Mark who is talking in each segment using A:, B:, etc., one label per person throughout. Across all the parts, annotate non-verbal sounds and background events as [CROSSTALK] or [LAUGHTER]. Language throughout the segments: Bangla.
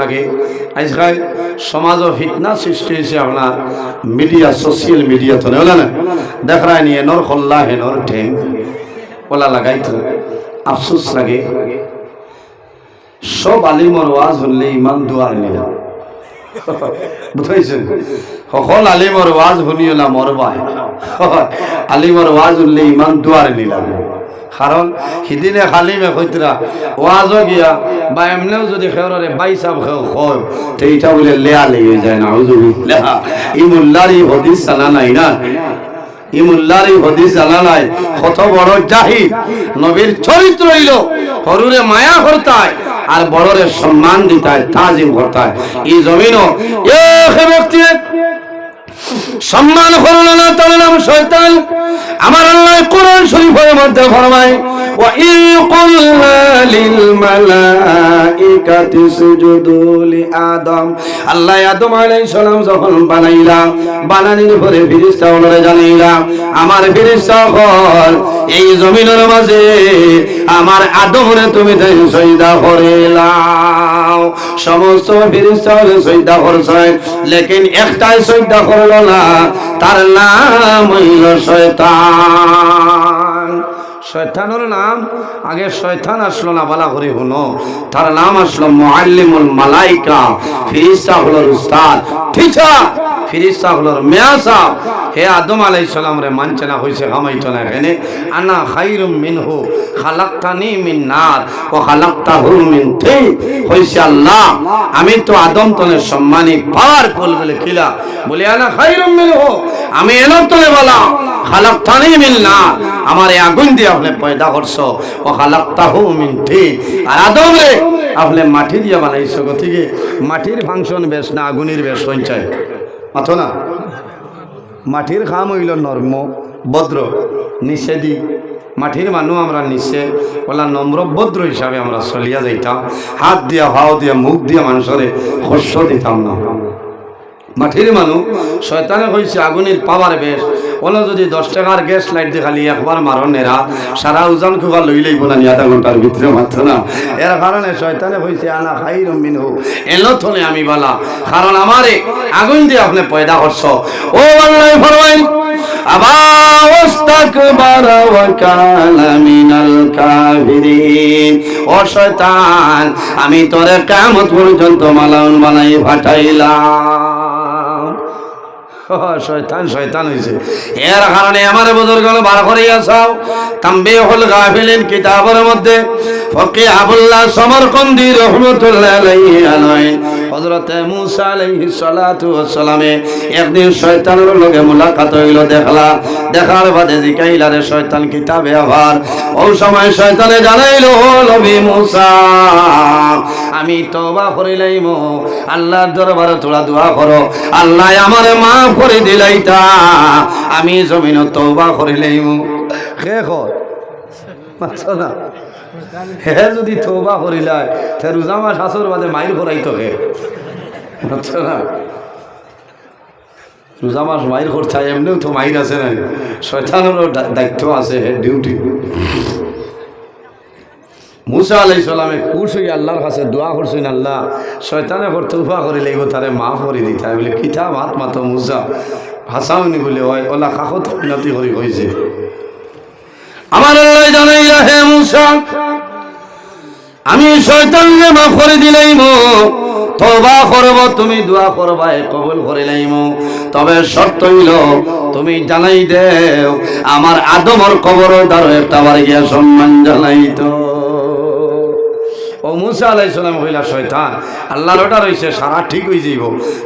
A: লাগে। আজকাল সমাজও ফিটনা সৃষ্টি হয়েছে আপনার মিডিয়া সোশ্যাল মিডিয়া তো নেওয়া না দেখায় নিয়ে নর খল্লা হে নর ঠেং ওলা লাগাই তো আফসোস লাগে। সব আলিমর ওয়াজ হলে ইমান দুয়ার নিলা বুঝাইছেন সকল আলিমর ওয়াজ শুনিলা মরবাই আলিমর ওয়াজ হলে ইমান দুয়ার নিলা কারণ সিদিনে খালিমে কইতরা ওয়াজও গিয়া বা এমনিও যদি খেয়রে বাইসাব খেও হয় তো এইটা বলে লেয়া লেগে যায় না লেহা। ই মুল্লারি হদিস জানা নাই না? ই মুল্লারি হদিস জানা নাই? কত বড় জাহিদ নবীর চরিত্র হইল হরুরে মায়া করতায় আর বড়রে সম্মান দিতায় তাজিম করতায় এই জমিনও এক ব্যক্তি সম্মান করল না তার নাম শয়তান। আমার আল্লাহ কোরআন শরীফের মধ্যে ফরমায় লিল মালাইকাতি সুজুদু লি আদম। আল্লাহ আদম আলাইহিস সালাম যখন বানাইলা, বানানির পরে ফেরেশতা ওনারে জানাইলা, আমার এই জমিনের মাঝে আমার আদমরে তুমি তাই সইদা করিলাও সমস্ত ফেরেশতা হলে সইদা করছে লেকিন একটাই সইদা করল না, তার নাম হইল শয়তান। শয়তানের নাম? আগে শয়তান আসলো না বালা করে হলো। তার নাম আসলো মুআল্লিমুল মালাইকা। ফিরিস্তা হলো উস্তাদ টিচার! ফিরিস্তা হলো মেয়াসা হে আদম আলাইহিস সালাম রে, মানছে না, হইছে খামাইতো না এখানে। আনা খাইরুম মিনহু, খালাকতানি মিন নার, ও খালাকতাহু মিন তিন। হইছে আল্লাহ। আমি তো আদম তনে সম্মানী পাওয়ারফুল বলে খিলা। বলে, আনা খাইরুম মিনহু, আমি এলো তলে বলা। নার আমার এই আগুন পয়দা ও আর আপনি মাটি দিয়ে বানাইছো গতিকে মাটির ফাংশন বেশ না, আগুনের বেশ সঞ্চয় মাথো না? মাটির খাম হইল নর্ম, ভদ্র, নিষেধি। মাটির মানুষ আমরা নিচে ওলা নম্র ভদ্র হিসাবে আমরা চলিয়া যাইতাম। হাত দিয়া ভাও দিয়া, মুখ দিয়া মানুষের শস্য দিতাম না। মাটির মানুষ শয়তানে কইছে, আগুনের পাওয়ার বেশ। ওলা যদি দশ টাকার গ্যাস লাইট দিয়ে খালি একবার মারন এরা সারা ওজন খুবা লই লইব না আধা ঘণ্টার ভিতরে মাত্র না। এর কারণে শয়তানে কইছে আনা খাই রমিন হো এলো থলে আমি বলা। কারণ আমারে আগুন দিয়ে আপনি পয়দা করছ। ও আল্লাহ ফরমাইন আমি তোরে কিয়ামত পর্যন্ত মালাউন বানাই ফাটাইলাম। ও, [LAUGHS] শয়তান শয়তান হয়েছে এর কারণে আমার বদর গেল বার করিয়া চাও তাম্বে হল গাফিলেন কিতাবের মধ্যে ফকি আবুল্লাহ সমরকন্দি রহমতুল্লাহ আলাইহি হযরত মুসা আলাইহিস সালাতু ওয়াস সালামে একদিন শয়তানের লগে মোলাকাত হইল, দেখলা। দেখার বাদে জিকাইলা রে শয়তান কিতাবে আবার। ওই সময় শয়তানে জানাইলো নবী মুসা, আমি তওবা করিলাইম আল্লাহর দরবারে তোরা দোয়া করো। আল্লাহ আমারে মাফ করে দিলাইতা। আমি জমিন তওবা করিলাইম কর মানছো না। হে যদি তওবা করিলাই তে রোজা মাস বাদে মাইর না? মাইর এমনিও তো মাইর আছে না। শয়তানেরও দায়িত্ব আছে ডিউটি মুসা আলাই সালামে খুশ হয়ে আল্লাহর কাছে দোয়া করছেন, আল্লাহ শয়তানে করতে উফা করে লাগব তারে মাফ করে দিতে বলে, কিতা মাত মাতো মুসা? হাসাউনি বলে হয় ওলা কাকত মিনতি করে কইছে। আমার আল্লাহ জানাই হে মুসা আমি শৈতানকে মাফ করে দিলাইম তবা করব, তুমি দোয়া করবা কবুল করে লাইম। তবে শর্ত হইল, তুমি জানাই দেও, আমার আদমর কবর দ্বারা একটা বার গিয়া সম্মান জানাইতো ও মুসা আলাই সালাম হইলা শয়তান, আল্লাহর ওটা রয়েছে সারা ঠিক হয়ে যাইব।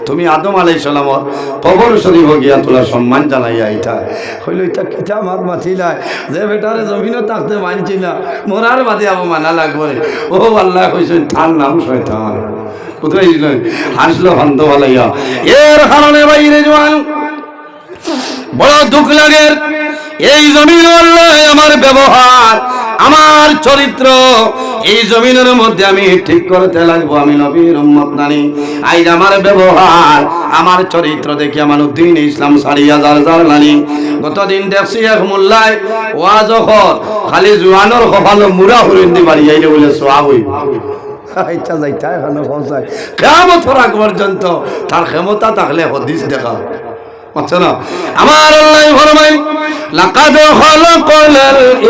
A: তুমি আদম আলাই সালামর কবর শরীফ গিয়া তোলা সম্মান জানাইয়া এটা হইল এটা কিতা মাত মাতিলা যে বেটারে জমিনও থাকতে মানছি না মোরার বাদে আবো মানা লাগবে ও আল্লাহ কইছেন, তার নাম শয়তান। কোথায় হাসলো ভান্ত ভালাইয়া এর কারণে বাইরে জোয়ান বড় দুঃখ লাগে। এই জমিন আমার ব্যবহার, আমার চরিত্র এই জমিনের মধ্যে আমি ঠিক করতে লাগবো, আমি নবীর উম্মত নানি। আইজ আমার ব্যবহার, আমার চরিত্র দেখি আমার উদ্দিন ইসলাম সারি হাজার হাজার নানি। গতদিন দেখছি এক মোল্লায় ওয়া যখন খালি জোয়ানোর কপালো মুড়া হরিন্দি বাড়ি যাইলে বলে সোয়া হই ইচ্ছা যাইতা, এখানে পৌঁছায়। তার ক্ষমতা থাকলে হদিস দেখা। আমার আল্লাহ ফরমাই লাকাদ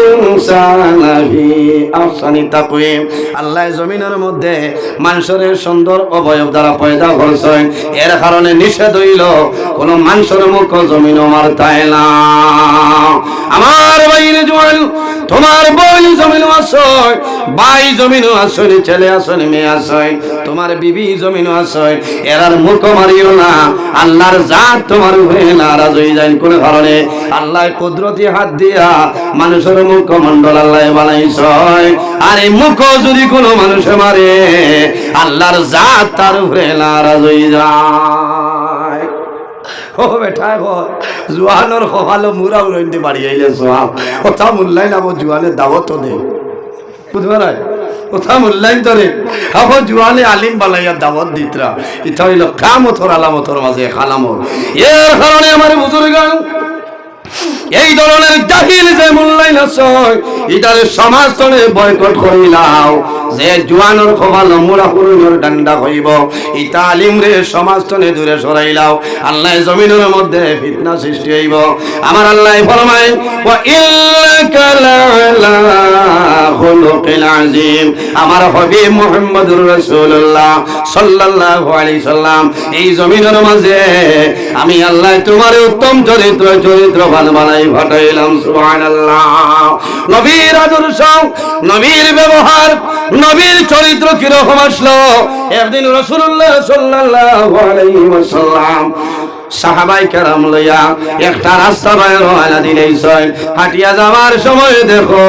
A: ইনসানা ফি আহসানি তাকওয়িম। আল্লাহ জমিনের মধ্যে মানুষের সুন্দর অবয়ব দ্বারা পয়দা করছেন। এর কারণে নিষেধ হইল, কোন মানুষের মুখ জমিন আমার তাই না। আমার বাইরে তোমার বই আসয় বাই জমিন আসয়, ছেলে আসয়, মেয়ে আসয়, তোমার বিবি জমিন আসয়, এরার মুখ মারিও না, আল্লাহর জাত তোমার উপরে নারাজ হয়ে যায়, কোন কারণে। আল্লাহ কুদরতি হাত দিয়া মানুষের মুখ মন্ডল আল্লাহ বানাইছয় আর এই মুখ যদি কোনো মানুষে মারে, আল্লাহর জাত তার উপরে নারাজ হয়ে যায়। ও বেটা গো, জোয়ানোর সকালো মুরা উড়াইতে বাড়ি আইলে সোয়া কথা মূল্যায়ন নাম জোয়ানের দাওয়াত দে বুঝবে না কথা মূল্যায়ন তরে আমার জোয়ানে আলিম বালাইয়া দাওয়াত দিতরা। ইটা হইল কামতর আলামতর মাঝে খালামর এর কারণে আমার বুজুর্গ এই ধরনের জাহিল যে মূল্যায়ন আছে, এটারে সমাজ তলে বয়কট করিলাও যে জোয়ানোর খোবা লম্বুরা পুরুষের ডান্ডা হইব ইটা আলিম রে সমাজ তলে দূরে সরাইলাও আল্লাহ জমিনের মধ্যে ফিতনা সৃষ্টি হইব। আমার আল্লাহ ফরমায়, ওয়া আমার হাবিব মুহাম্মদুর রাসূলুল্লাহ সাল্লাল্লাহু আলাইহি সাল্লাম, এই জমিনের মাঝে আমি আল্লাহ তোমার উত্তম চরিত্র চরিত্র ভালো বানাই ফাটাইলাম সুবহানাল্লাহ। নবীর আদর্শ নবীর ব্যবহার নবীর চরিত্র কীরকম আসলো? একদিন রাসূলুল্লাহ সাল্লাল্লাহু আলাইহি সাহাবাই কেরাম লইয়া একটা রাস্তা বাইর হয়না দিলেই ছয় হাঁটিয়া যাওয়ার সময় দেখো,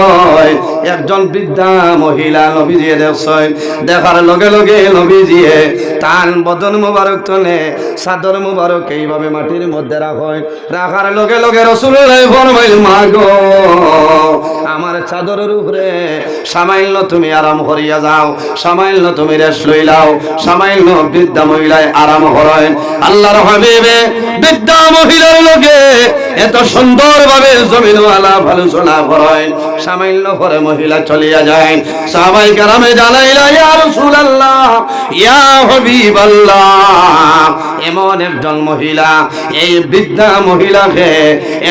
A: একজন বৃদ্ধা মহিলা নবীজিয়ে দেখছয় দেখার লগে লগে নবীজিয়ে তান বদন মুবারক তলে, চাদর মুবারক এইভাবে মাটির মধ্যে রাখয় রাখার লগে লগে রসুল্লাহ ফরমাইল মাগো আমার চাদরের উপরে সামাইল তুমি আরাম করিয়া যাও, সামাইল তুমি রেস্ট লইলাও, সামাইল বৃদ্ধা মহিলায় আরাম করেন। আল্লাহর হাবিবে বৃদ্ধা মহিলার লোকে এত সুন্দর ভাবে জমিন আলাপ আলোচনা করেন সামান্য করে মহিলা চলিয়া যায়। সাহাবাই কারামে জানাইলা, ইয়া রাসূলুল্লাহ, ইয়া হাবিবাল্লাহ। এমন একজন মহিলা, এই বৃদ্ধা মহিলাকে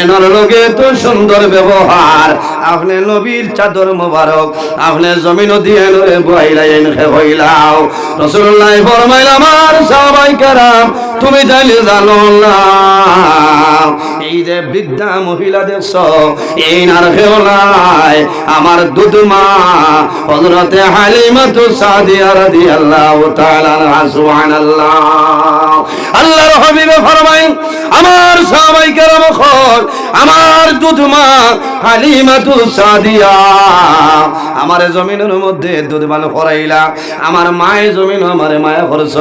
A: এনার লোকে তো সুন্দর ব্যবহার। আপনি নবীর চাদর মোবারক, আপনি জমিন দিয়ে নরে বইলাই এনেকে হইলাও। রসুল্লাহ ফরমাইল, আমার সাহাবাই কারাম তুমি জানো এই যে বৃদ্ধা মহিলা দেখছ, এই নার আমার দুধ মা হজরতে হালিমা তো সাদিয়া রাদিয়াল্লাহু তাআলা সুবহানাল্লাহ। আল্লাহর হাবিবে ফরমায় আমার সবাই কেরাম খল, আমার দুধ মা হালিমা তু সাদিয়া। আমার জমিনের মধ্যে দুধ বান ফরাইলা, আমার মায়ের জমিন আমার মায়া খরচ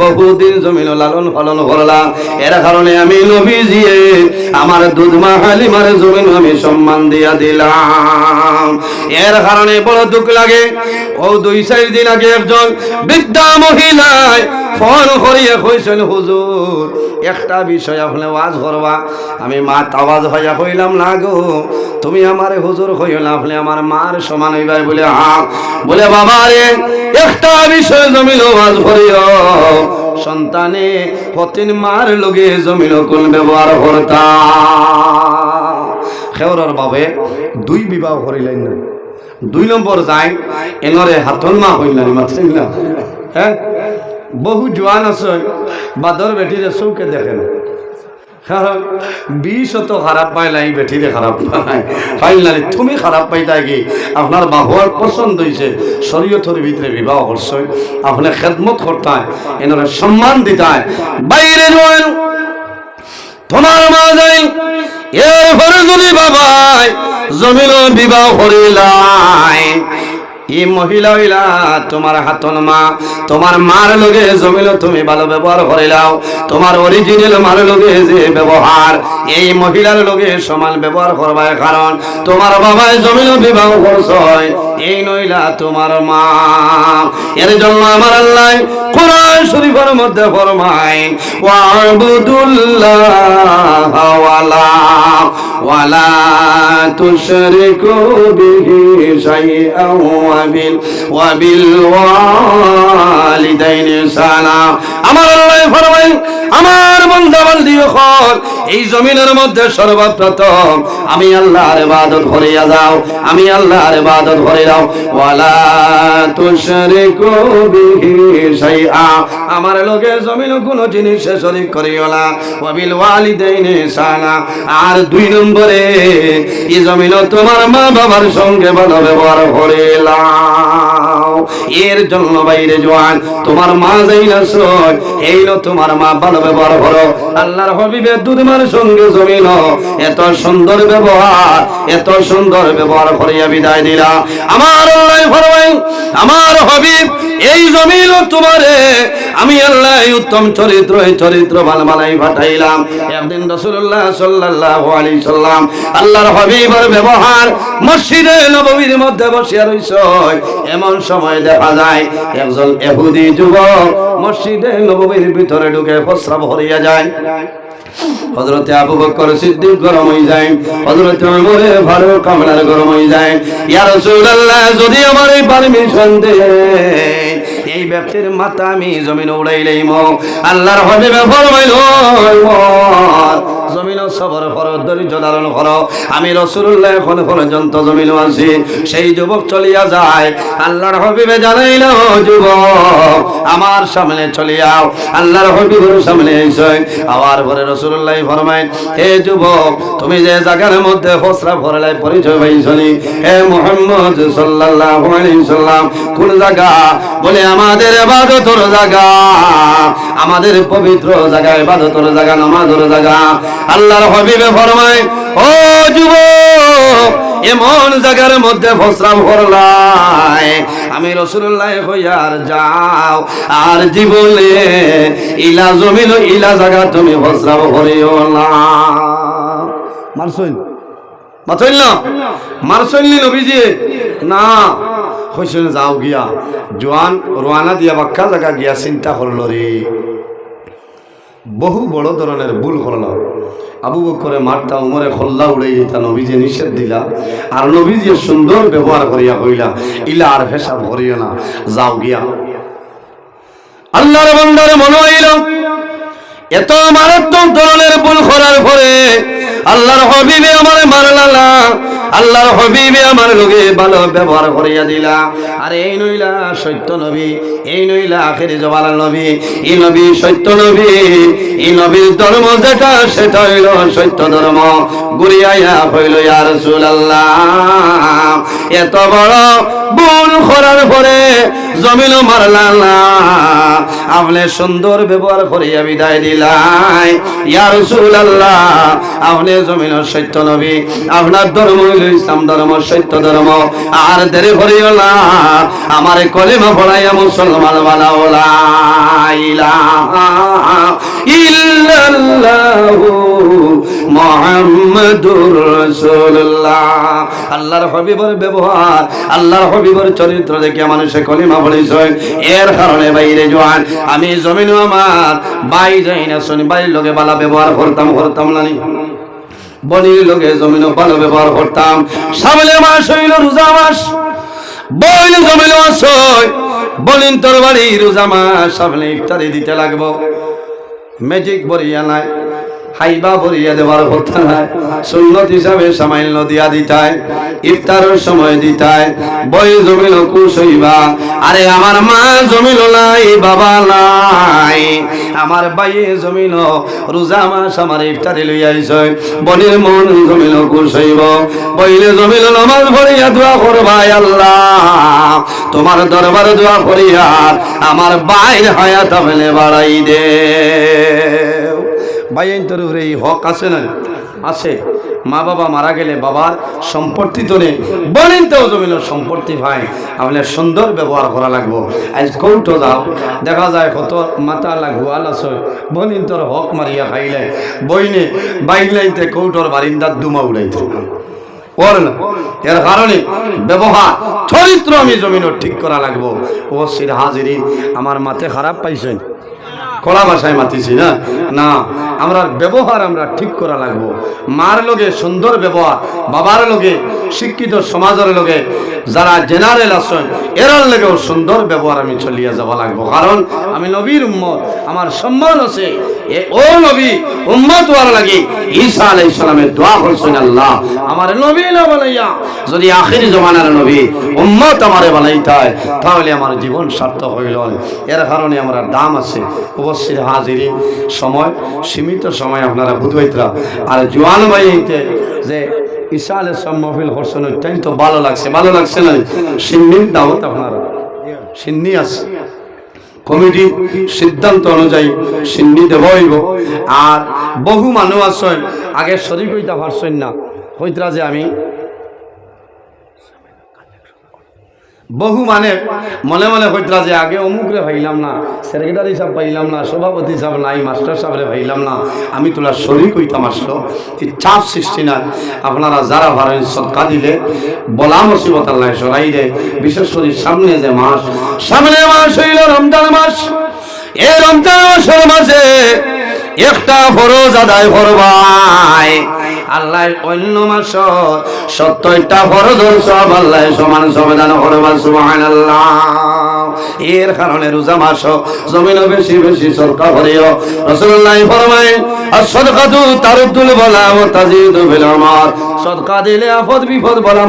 A: বহুদিন জমিন লালন পালন করলাম। এর কারণে আমি নবীজিয়ে আমার দুধ মা হালিমার জমিন আমি সম্মান দিয়া দিলাম। এর কারণে বড় দুঃখ লাগে। ও দুই চার দিন আগে একজন বৃদ্ধা মহিলায় ফোন করিয়ে কইছেন, হুজুর, একটা বিষয় আপনি ওয়াজ করবা। আমি মা তাওয়াজ হইয়া কইলাম, না গো, তুমি আমারে হুজুর হইল আপনি আমার মার সমান হইবাই বলে হা বলে বাবা রে একটা বিষয় জমিল ওয়াজ করিও। সন্তানে পতিন মার লগে জমিন কোন ব্যবহার করতা। খেওরার বাবে দুই বিবাহ করিলেন না। দুই নম্বর যাই এনরে হাতন মা হইলেন মাত্র হ্যাঁ? বহু জোয়ান আছে, বাদর বেটিরে চৌকে দেখেন কারণ বিষ তো খারাপ পাই নাই বেঠিরে খারাপ পাই পাইল না তুমি খারাপ পাইতাই কি? আপনার বাহুয়ার পছন্দ হয়েছে শরীয়তের ভিতরে বিবাহ করছে আপনি খেদমত করতায় এনারা সম্মান দিতায় বাইরে জোয়ান তোমার মা যাই এর পরে যদি বাবাই জমিল বিবাহ করিলাই ই মহিলা হইলা তোমার হাতন মা। তোমার মার লগে জমিল তুমি ভালো ব্যবহার করিলাও তোমার অরিজিনাল মার লগে যে ব্যবহার, এই মহিলার লগে সমান ব্যবহার করবার কারণ তোমার বাবাই জমিল বিবাহ করছয় এই নইলা তোমার মা। এর জন্য আমার আল্লাহ কোরআন শরীফের মধ্যে ফরমায়, ওয়াবুদুল্লাহ ওয়ালা ওয়ালা তুশরিকু বিহি শাইআন ওয়াবিল ওয়ালিদাইনি সালাম আমার আল্লাহ ফরমায় আমার বান্দা বান্দি হল এই জমিনের মধ্যে সর্বপ্রথম আমি আল্লাহর ইবাদত করিয়া যাও, আমি আল্লাহর ইবাদত করে দাও ওয়ালা তুশরিকু বিহি আমার লগে জমিন কোন জিনিস শরীক করিও না। ওয়াবিল ওয়ালিদাইনি সালা আর দুই নম্বরে, এই জমিন তোমার মা বাবার সঙ্গে ভালো ব্যবহার করিলাম এর জন্য বাইরে জোয়ান, তোমার মা যাই না সই এই লো তোমার মা ভালো ব্যবহার করো। আল্লাহর হবিবের দুধমার সঙ্গে জমিন এত সুন্দর ব্যবহার, এত সুন্দর ব্যবহার করিয়া বিদায় দিলা আমার আল্লাহ ফরমাই, আমার হবিব, এই জমিন তোমারে, আমি আল্লাহ উত্তম চরিত্র, এই চরিত্র ভালো ভালাই পাঠাইলাম। একদিন রসুল্লাহ সাল্লাল্লাহু আলাইহি সাল্লাম আল্লাহর হবিবের ব্যবহার মসজিদে নববীর মধ্যে বসিয়া রইছ। এমন সময় দেখা যায়, একজন এহুদি যুবক মসজিদে নববীর ভিতরে ঢুকে প্রস্রাব হরিয়া যায়। হযরতে আবু বকর সিদ্দিক গরম হয়ে যায় ওমর ফারুক গরম হয়ে যায়। ইয়া রাসূলুল্লাহ, যদি আমার এই পারমিশন দে, এই ব্যক্তির মাথা আমি জমিন উড়াইলেই মো। আল্লাহর ফরমাইল জমিন সবর করো ধৈর্য ধারণ করো। আমি রসুল্লাহ এখন পর্যন্ত জমিন আছি সেই যুবক চলিয়া যায়। আল্লাহর হবিবে জানাইল যুবক, আমার সামনে চলিয়াও আল্লাহর হবিবের সামনে এসে। আবার পরে রসুল্লাহ ফরমাই হে যুবক, তুমি যে জায়গার মধ্যে ফসরা ফরলাই পরিচয় পাইছনি? হে মোহাম্মদ সাল্লাল্লাহু সাল্লাম, কোন জায়গা? বলে, আমাদের ইবাদতের জায়গা। আমাদের পবিত্র জায়গা, ইবাদতের জায়গা, নামাজের জায়গা। আল্লাহর হাবিবে ফরমায়, ও যুবক, এমন জায়গার মধ্যে ফসরাম করলাই আমি রসুল্লাহ হইয়ার যাও। আর জীবনে ইলা জমিন, ইলা জায়গা তুমি ফসরাম করিও না। মারছইন মাথইল না? মারছইনলি নবীজি? না। কইছেন যাও গিয়া। জোয়ান রোয়ানা দিয়া বাক্কা জায়গা গিয়া চিন্তা করল রে। বহু বড় ধরনের ভুল করলাম আবু বকরে মারতা উমরে খোল্লা উড়ে যেতা নবীজি নিষেধ দিলা। আর নবীজি সুন্দর ব্যবহার করিয়া কইলা, ইলা আর ফেসাব করিও না, যাও গিয়া। আল্লাহর বন্দারে মনে হইল এত মারাত্মক ধরনের ভুল করার পরে আল্লাহর হবিবে আমার মারলালা, আল্লাহর হবিবে আমার লোকে ভালো ব্যবহার করিয়া দিলা। আর এই নইলা সত্য নবী, এই নইলা আখেরি জবাল নবী, এই নবী সত্য নবী, এই নবীর ধর্ম যেটা, সেটা হইল সত্য ধর্ম। গুড়িয়াইয়া হইল ইয়ার আল্লাহ এত বড় ভুল করার পরে জমিন মারলালা আপনি সুন্দর ব্যবহার করিয়া বিদায় দিলাই ইয়ার আল্লাহ আপনি জমিন সত্য নবী। আপনার ধর্ম ইসলাম ধর্ম, সত্য ধর্ম। আর দেরি করিও না, আমার কলিমা পড়াইয়া মুসলমান বানাওলা ইল্লাল্লাহু মুহাম্মাদুর রাসূলুল্লাহ। আল্লাহর হবিবর ব্যবহার, আল্লাহর হবিবর চরিত্র দেখে মানুষে কলিমা পড়েছে এর কারণে বাইরে জোয়ান, আমি জমিন আমার, বাই যাই না শুনি, বাড়ির লোকে বালা ব্যবহার করতাম করতাম না। বনির লোকে জমিন ভালো ব্যবহার করতাম। সামনে মাস হইল রোজা মাস, বইল জমিন মাস হয় বলিন তোর বাড়ি রোজা মাস, সামনে ইফতারি দিতে লাগবো। ম্যাজিক বরিয়া নাই। হাইবা বরিয়া দেওয়ার কথা নাই। সুন্নত হিসাবে সামান্য দিয়া দিতায় ইফতারের সময় দিতায় বই জমিল কুশ হইবা। আরে আমার মা জমিল নাই, বাবা নাই। আমার বাইয়ে জমিল রোজা মাস আমার ইফতারি লইয়া আইসয় বনির মন জমিল কুশ হইব। বইলে জমিল নমাজ ভরিয়া দোয়া করবাই আল্লাহ। তোমার দরবারে দোয়া করিয়া আমার বাইর হায়াত ফেলে বাড়াই দে। তোর উপরে এই হক আছে না? আছে। মা বাবা মারা গেলে বাবার সম্পত্তি তোলে। বলেন তো জমিল সম্পত্তি ভাই আমাদের সুন্দর ব্যবহার করা লাগবো। আজ কৌটো যাও দেখা যায় কত মাথা লাগবো, আলাস বলিন তোর হক মারিয়া খাইলে। বইনে বাইক লাইতে কৌটোর বারিন্দার দুমা উড়াইতে এর কারণে ব্যবহার, চরিত্র আমি জমিনও ঠিক করা লাগবো। ও সির হাজিরি আমার মাথে খারাপ পাইছেন। কলা ভাষায় মাতিছি না? না, আমরা ব্যবহার আমরা ঠিক করা লাগবো। মার লগে সুন্দর ব্যবহার, বাবার লগে, শিক্ষিত সমাজের লগে, যারা জেনারেল আছেন, এরার লগেও সুন্দর ব্যবহার আমি চলিয়ে যাব লাগবো। কারণ আমি নবীর উম্মত, আমার সম্মান আছে। এ, ও নবী, উম্মত হওয়ার লাগে ঈসা আলাইহিস সালামের দোয়া করছেন আল্লাহ। আমার নবী না বানাইয়া, যদি আখিরি জমানার নবী উম্মত আমারে বানাইতায়, তাহলে আমার জীবন সার্থক হইল। এর কারণে আমরা দাম আছে অবশ্যই হাজিরি সময়, সীমিত সময় আপনারা বুধবাইতরা। আর জোয়ান ভাইতে যে ঈসা আলাইহিস সালাম মহফিল করছেন অত্যন্ত ভালো লাগছে। ভালো লাগছে না? সিন্নির দাওয়াত আপনারা। সিন্নি আছে। কমিটি সিদ্ধান্ত অনুযায়ী সিন্নি দেব হইব। আর বহু মানুষ আছেন আগে শরীর হইতে পারছেন না। হইতরা যে আমি বহু মানে মনে মনে হইতরা যে আগে অমুকরে ভাইলাম না, সেক্রেটারি সাহেব পাইলাম না, সভাপতি সাহেব নাই, মাস্টার সাহেবরে ভাইলাম না, আমি তোলা শরীর কইতাম আসলো। এই চাপ সৃষ্টি না আপনারা যারা ভালো সৎকা দিলে, বলা মুসিবত আল্লাহ সরাই দে বিশেষ করে সামনে যে মাস, সামনে মাস হইল রমজান মাস। এই রমজান মাসের মাঝে একটা ফরজ আদায় করবাই আল্লাহ অন্য মাস সত্তরটা ফরজ সব আল্লাহ সমান সমাধান করবা সুবহানাল্লাহ। এর কারণে রোজা মাস জমিন বেশি বেশি করিও রসুল্লাহ ফরমায় আর সদকাতু বলা ও তাজিদু বিল আমার সদকা দিলে বিপদ বলা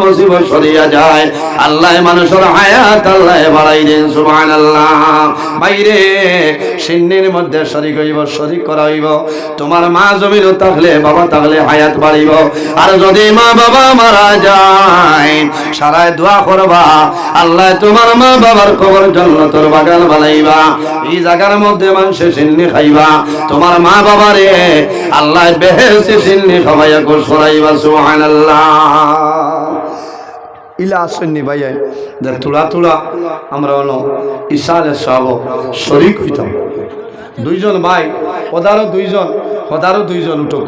A: সরিয়া যায়। আল্লাহ মানুষের হায়াত আল্লাহ বাড়াই দেন, সুবহানাল্লাহ। বাইরে মধ্যে হইব করা হইব। তোমার মা জমিন থাকলে, বাবা থাকলে হায়াত বাড়িব। আর যদি মা বাবা মারা যায়, সারায় দোয়া করবা, আল্লাহ তোমার মা বাবার কবর জন্নতর বাগান বানাইবা। এই জায়গার মধ্যে মানুষে সিন্নি খাইবা। তোমার মা বাবারে আল্লাহ বেহেসে সিন্নি খাওয়াইয়া কো সরাইবা সুবহানাল্লাহ।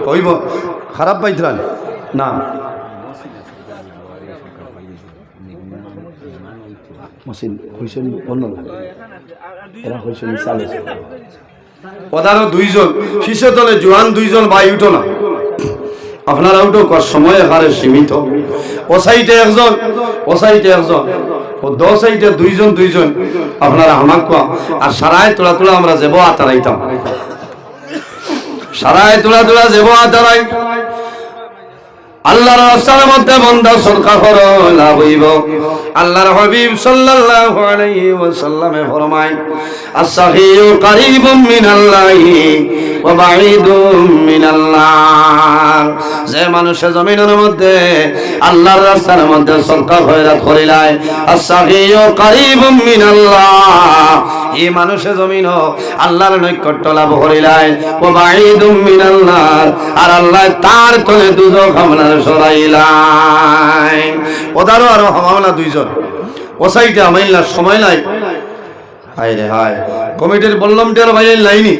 A: হইব। খারাপ না। পদারও দুইজন শিশু তলে জোয়ান দুইজন ভাই উঠো না। আপনারা উঠো সময় হারে সীমিত। ও একজন ও একজন, ও দ সাইডে দুইজন দুইজন। আপনারা কোয়া, আর সারায় তোলা তোলা আমরা যাব আতারাইতাম সারায় তোলা তোলা যাব আতারাই আল্লাহর রাস্তার মধ্যে বন্ধ সরকার করো লাভ হইব। আল্লাহর হাবিব সাল্লাল্লাহু আলাইহি ওয়াসাল্লামে ফরমায় আস-সাহিয়ু কারীবুম মিনাল্লাহি ওয়া বাঈদুম মিনাল্লাহ। যে মানুষের জমিনের মধ্যে আল্লাহর রাস্তার মধ্যে সরকার খয়রাত করিলায় আস-সাহিয়ু কারীবুম মিনাল্লাহ। এই মানুষের জমিন আল্লাহর নৈকট্য লাভ করিলায় ও বাঈদুম মিনাল্লাহ। আর আল্লাহ তার তলে দুজক হামলা সরাইলাই। ওদারও আরও হামলা দুইজন। ও সাইডে আমাইলা সময় নাই। হায় রে হায়। কমিটির বললাম টের ভাই লাইনি।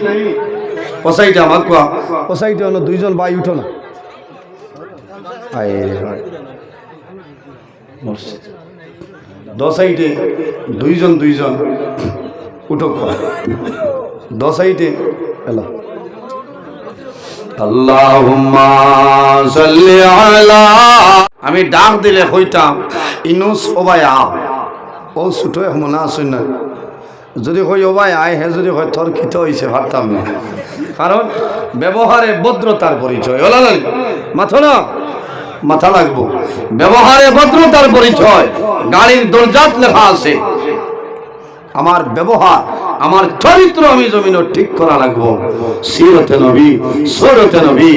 A: ও সাইডে আমার কোয়া। ও সাইডে অন্য দুইজন ভাই উঠো না। হায় রে হায়। দশ দুইজন দুইজন উঠো দশ এলা। আমি ডাক দিলে কইতাম, ইনুস ওবাই আ। ও ছুটো মনে আসুন না যদি কই ওবাই আয়, হে যদি কয়, তোর খিত হয়েছে ভাবতাম না। কারণ ব্যবহারে ভদ্রতার পরিচয়। ওলা মাথো না? মাথা লাগবো। ব্যবহারে ভদ্রতার পরিচয়। গাড়ির দরজাত লেখা আছে। আমার ব্যবহার আমার চরিত্র আমি জমিন ঠিক করা লাগবো। সিরতে নবী, সৈরতে নবী,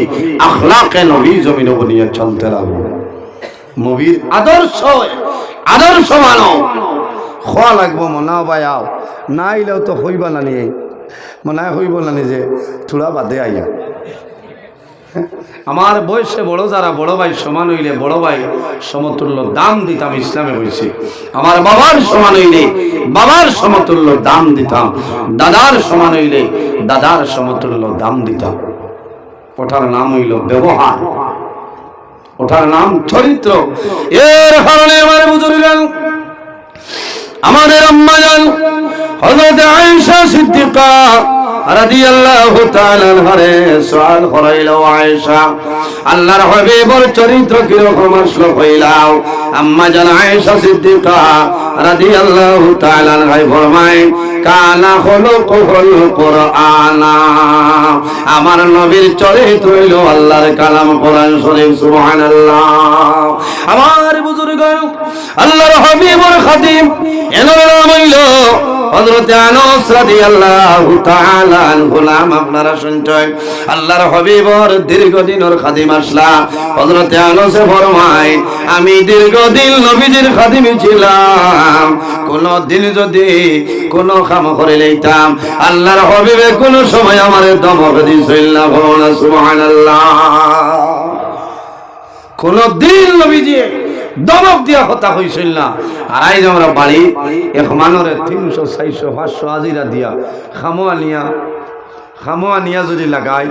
A: আখলাকে নবী জমিন বনিয়ে চলতে লাগবো। নবীর আদর্শ আদর্শ মানো। খোয়া লাগবো মনা বায়াও না আইলেও তো হইবা না নিয়ে মনে হইব না নিজে থোড়া বাদে আইয়া। আমার বয়সে বড় যারা, বড় ভাই সমান হইলে বড় ভাই সমতুল্য দাম দিতাম, ইসলামে হয়েছে আমার বাবার সমান হইলে বাবার সমতুল্য দাম দিতাম, দাদার সমান হইলে দাদার সমতুল্য দাম দিতাম। ওঠার নাম হইল ব্যবহার। ওঠার নাম চরিত্র। এর কারণে আমার বুজুর্গান আমাদের আম্মা জান হযরত আয়েশা সিদ্দিকা রাদিয়াল্লাহু তাআলা আনহারে সওয়াল করাইলো আয়েশা, আল্লাহর হাবিবের চরিত্র কি রকম আসলো কইলাও? আম্মা জান আয়েশা সিদ্দিকা রাদিয়াল্লাহু তাআলা আনহাই ফরমায়, কানা হলো কহল আমার নবীর চলে তৈল আল্লাহর কালাম কোরআন শরীফ, সুবহানাল্লাহ। আমার বুজুর্গ, আল্লাহর হাবিবুর খাদিম, এনার নাম হযরত আনাস রাদিয়াল্লাহু তাআলা আনহু নাম আপনারা শুনছেন? আল্লাহর হাবিবর দীর্ঘদিনের খাদিম আসলা। হযরত আনাসে ফরমায়, আমি দীর্ঘদিন নবীজির খাদিম ছিলাম। কোন দিন যদি কোন কাম করে লইতাম, আল্লাহর হাবিবে কোন সময় আমার দমক দিছিল না, সুবহানাল্লাহ। কোন দিন নবীজি দমক দিয়া কথা হইছিল না। আর আইজ আমরা বাড়ি এক মানরে তিনশো, চারশো, পাঁচশো আজিরা দিয়া খামোয়া নিয়া খামোয়া নিয়া যদি লাগাই,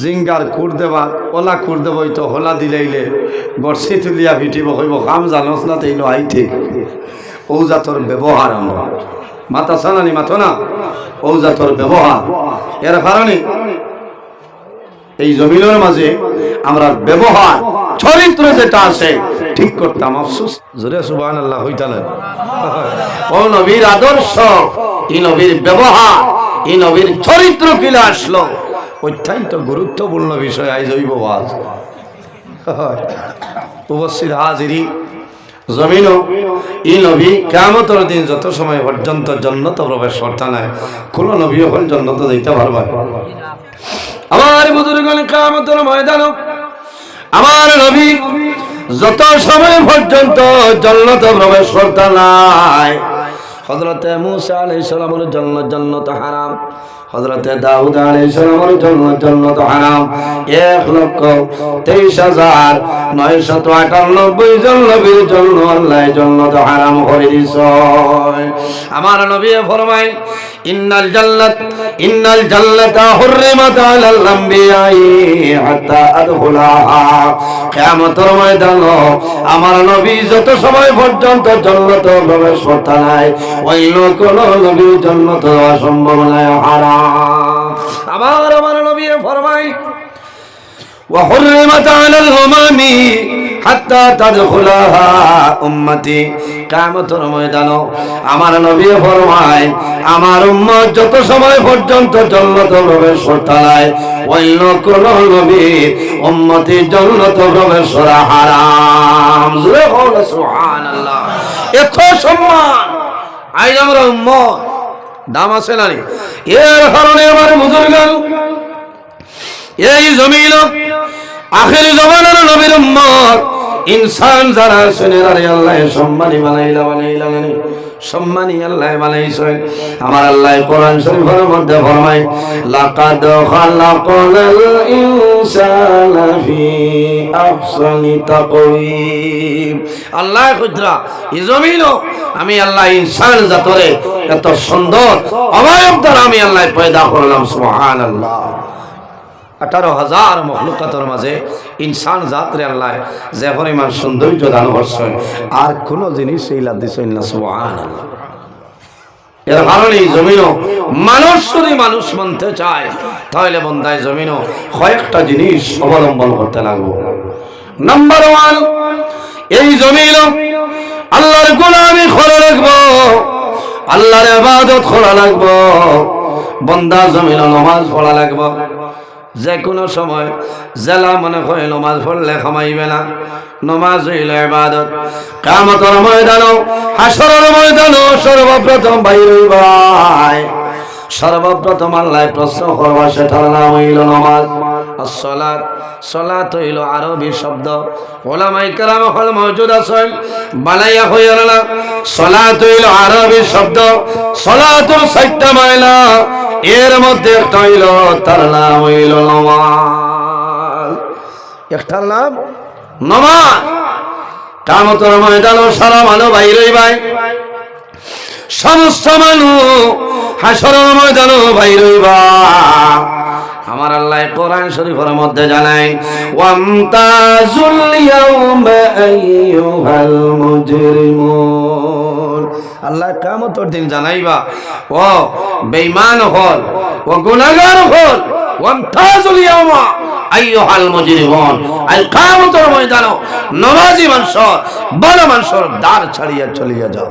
A: জিঙ্গার খুর দেবা ওলা খুর দেব তো হোলা দিলাইলে গড়ছি তুলিয়া ভিটিব কইব কাম জানস না তেইলো আইতে ও জাতর ব্যবহার আমরা। মাথা সানানি মাথো না? ও জাতর ব্যবহার। এর কারণে এই জমিনের মাঝে আমরা ব্যবহার, চরিত্র যেটা আছে ঠিক করতাম আফসোস। জোরে সুবাহ আল্লাহ হইতালেন ও নবীর আদর্শ ই নবীর ব্যবহার ই নবীর চরিত্র কিলা আসলো। অত্যন্ত গুরুত্বপূর্ণ বিষয় আই জৈব আজ উপস্থিত হাজিরি জমিন ই নবী কেমতর দিন যত সময় পর্যন্ত জন্নত প্রবেশ করতে নাই কোন নবী হল জন্নত দিতে পারবে আমার বুজুর্গণ কামতর ময়দান আমার নবী যত সময় পর্যন্ত জন্নত প্রবেশ করতে নাই। হজরতে মুসা আলাই সালামের জন্য জন্নত হারাম। হজরতে দাউদ আলাই সালামের জন্য জন্নত হারাম। এক লক্ষ তেইশ হাজার নয়শত আটানব্বই জন নবীর জন্য আল্লাহ জন্নত হারাম করে দিছ আমার নবী ফরমাই ইন্নাল জান্নাত, ইন্নাল জান্নাতা হুররিমাত আলাল আম্বিয়াই হাত্তা আদখুলাহা। কিয়ামতের ময়দান আমার নবী যত সময় পর্যন্ত জান্নাত প্রবেশ করতে নাই, অন্য কোন নবী জান্নাত যাওয়া সম্ভব নয় হারাম। আমার আমার নবী ফরমাই وحرمت على الأمم حتى تدخلها উম্মতি কিয়ামতের ময়দানে আমার নবী ফরমায় আমার উম্মত যত সময় পর্যন্ত জান্নাতে প্রবেশ করতে নাই অন্য কোন নবী উম্মতি জান্নাতে প্রবেশ করা হারাম জোরে বলো সুবহানাল্লাহ এত সম্মান আজ আমরা উম্মত দাম আছে না? এর কারণে আমার বুজুর্গান এই জমিন, আখের জমানার নবীর উম্মত, ইনসান যারা শুনে আরে আল্লাহ, সম্মানী বানাইলা বানাইলা মানে সম্মানী আল্লাহ বানাইছেন আমার আল্লাহ কোরআন শরীফের মধ্যে ফরমায়, লাকাদ খালাকাল ইনসানা ফি আহসানি তাকওয়িম আল্লাহ খুদরা, এই জমিনও আমি আল্লাহ ইনসান জাতরে এত সুন্দর অবয়ব দ্বারা আমি আল্লাহ পয়দা করলাম, সুবহানাল্লাহ। আঠারো হাজার মখলুকাতের মাঝে ইনসান জাতরে আল্লাহ যে পরিমাণ সৌন্দর্য দান করছেন, আর কোনো জিনিস এই দিছেন না সুবহান এর কারণে জমিনও মানুষ যদি মানুষ মানতে চায়, তাহলে বন্দায় জমিনও কয়েকটা জিনিস অবলম্বন করতে লাগবো। নাম্বার ওয়ান এই জমিন আল্লাহর গোলামি খোলা রাখব, আল্লাহর ইবাদত খোলা রাখব বন্দা জমিন নমাজ পড়া লাগবো। যে কোনো সময় জেলা মনে করে নমাজ পড়লে খামাইবে না। নমাজ হইল ইবাদত। কামতর ময়দান হাসরের ময়দান সর্বপ্রথম বাইর ভাই সর্বপ্রথম আল্লাহ প্রশ্ন করবা, সেটার নাম হইল নমাজ। সলাত সলাত হইল আরবি শব্দ। ওলামাই কালাম হল মজুদ আছেন, বানাইয়া হইল না সলাত হইল আরবি শব্দ। সলাতুর সাইটটা মাইলা, এর মধ্যে একটা হইল, তার নাম হইল নমাজ। একটার নাম নমাজ। কামতর ময়দান সারা মানো বাইরই ভাই সমস্ত মানুষ হাসর ময়দান বাইরই বা আমার আল্লাহ কোরআন শরীফের মধ্যে জানাই ওয়ামতাজুল ইয়াউমা আইয়ুহাল দিন জানাইবা, ও বেঈমান হল, ও গুনাহগার হল, ওয়ামতাজুল ইয়াউমা মানুষ, দ্বার ছাড়িয়া চলিয়া যাও।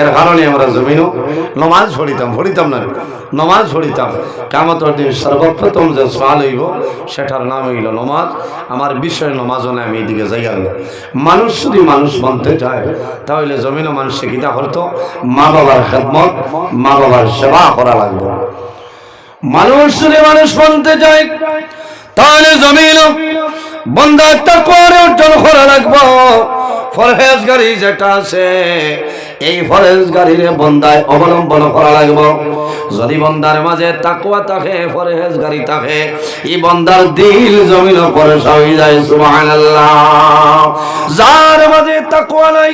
A: এর কারণে আমরা জমিনও নমাজ পড়িতাম পড়িতাম না নমাজ পড়িতাম। কামতর দিন সর্বপ্রথম যে সোয়াল হইব, সেটার নাম হইল নমাজ। আমার বিষয় নমাজও না আমি এদিকে যাই আর মানুষ যদি মানুষ মানতে চায়, তাহলে জমিনও মানুষ কিতা করতো। মা বাবার খেদমত মা বাবার সেবা করা লাগবে। মানুষ যদি মানুষ মানতে চায় তাহলে জমিন বন্দার তাকওয়ার অর্জন করা লাগবো। ফরহেজ গাড়ি যেটা আছে, এই ফরেজ গাড়িরে বন্দায় অবলম্বন করা লাগবো। যদি বন্দার মাঝে তাকুয়া থাকে ফরেজ গাড়ি থাকে, এই বন্দার দিল জমিন পরে সবই যায়, সুবহানাল্লাহ। যার মাঝে তাকুয়া নাই,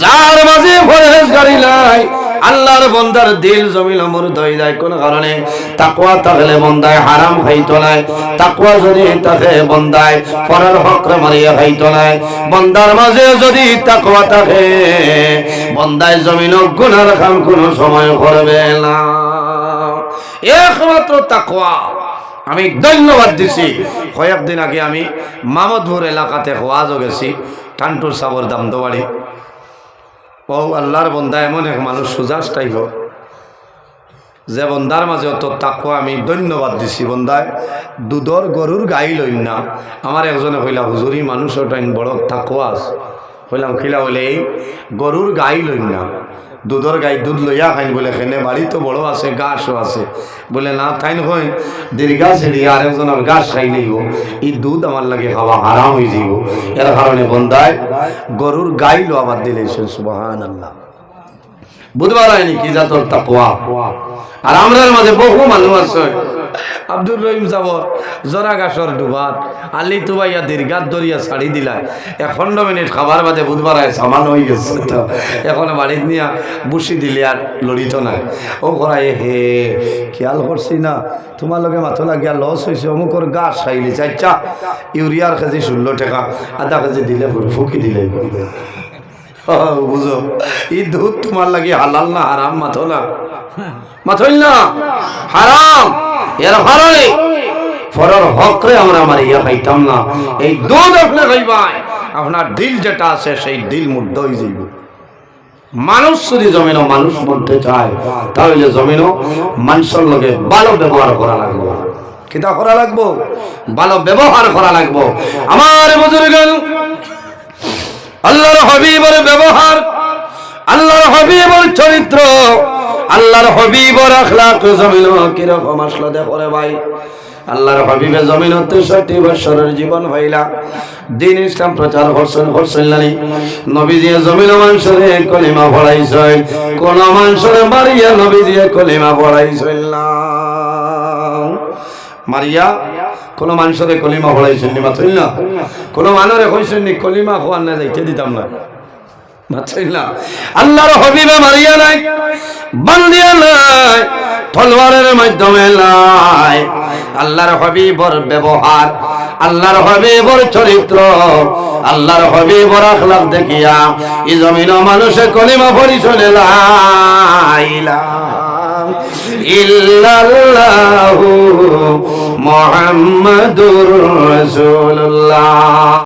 A: যার মাঝে ফরেজ গাড়ি নাই আল্লাহর বন্দার দিল জমিল মরুদ হয়ে যায় কোন কারণে? তাকুয়া থাকলে বন্দায় হারাম খাইতো নাই তাকুয়া যদি থাকে, বন্দায় পরের হকরে মারিয়া খাইতো নাই বন্দার মাঝে যদি তাকুয়া থাকে, বন্দায় জমিন গুনার কাম কোন সময় করবে না। একমাত্র তাকুয়া আমি ধন্যবাদ দিছি। কয়েকদিন আগে আমি মামদপুর এলাকাতে ওয়াজও গেছি টান্টুর সাবর দামদবাড়ি। ও আল্লাহর বন্ধা এমন এক মানুষ সুজাস টাইপ যে বন্দার মাঝে অত তাকো আমি ধন্যবাদ দিছি, বন্দায় দুধর গরুর গাই লইন না। আমার একজনে কইলা, হুজুরি মানুষ ওটা বড় তাকো আস কইলাম, খিলা এই গরুর গাই লইন না। দুধর গাই দুধ লইয়া খাইন বলে খেনে বাড়ি তো বড় আছে, গাছও আছে। বলে, না তাইন হই দীর্ঘা ছেড়ে আর একজনের গাছ খাই লইব এই দুধ আমার লাগে খাওয়া হারাম হয়ে যাইব এর কারণে বন্ধায় গরুর গাই লো আমার দিলে সুবাহান আল্লাহ বুধবার হয়নি কি জাতর তাকওয়া আর আমরার মাঝে বহু মানুষ আছে। আব্দুর রহিম সাহ জরা গাছর ডুবাত আলি তুবাইয়া দীর্ঘাত দরিয়া ছাড়ি দিলায়। এখন্ড মিনিট খাবার বাদে বুধবার সামান হয়ে গেছে তো। এখন বাড়িত নিয়া বুসি দিলে আর লড়িত নাই। ও করাই হে, খেয়াল করছি না। তোমার লগে মাথো লাগিয়া লস হয়েছে অমুকর গাছ খাইলি চাইচা ইউরিয়ার কেজি ষোলো টাকা, আধা কেজি দিলে ফুকি দিলে বুঝো এই দুধ তোমার লাগে হালাল না হারাম মাথো না? মাথইল না? হারাম এর কারণে ফরর হকরে আমরা আমার না। এই দুধ আপনি খাইবাই আপনার দিল যেটা আছে সেই দিল হয়ে যাইব। মানুষ যদি জমিনও মানুষ বলতে চায়, তাহলে জমিনও মানুষের লগে ভালো ব্যবহার করা লাগবে। কিতা করা লাগবো? ভালো ব্যবহার করা লাগবো। আমার বুজুর্গ আল্লাহর হবিবর ব্যবহার, আল্লাহর হবিবর চরিত্র আল্লাহর হবিবর আখলাক জমিন কীরকম আসলো দেখো রে ভাই। আল্লাহর হবিবে জমিন তেষট্টি বৎসরের জীবন হইলা। দিন ইসলাম প্রচার করছেন করছেন নানি। নবীজি জমিন মানুষরে কলিমা পড়াইছেন। কোন মানুষরে মারিয়া নবীজি কলিমা পড়াইছেন মারিয়া, কোন মানুষরে কলিমা পড়াইছেন নি মাত্রই না কোন মানুষরে কইছেন নি, কলিমা হওয়ার না যাইতে দিতাম না। মাত্রই না। আল্লাহর হবিবে মারিয়া নাই, বান্দিয়া নাই, তলোয়ারের মাধ্যমে নাই। আল্লাহর হবিবর ব্যবহার, আল্লাহর হবিবর চরিত্র, আল্লাহর হবিবর আখলাক দেখিয়া এই জমিন মানুষে কলিমা পড়ি চলে লাইলা ইল্লাল্লাহু মুহাম্মাদুর রাসূলুল্লাহ।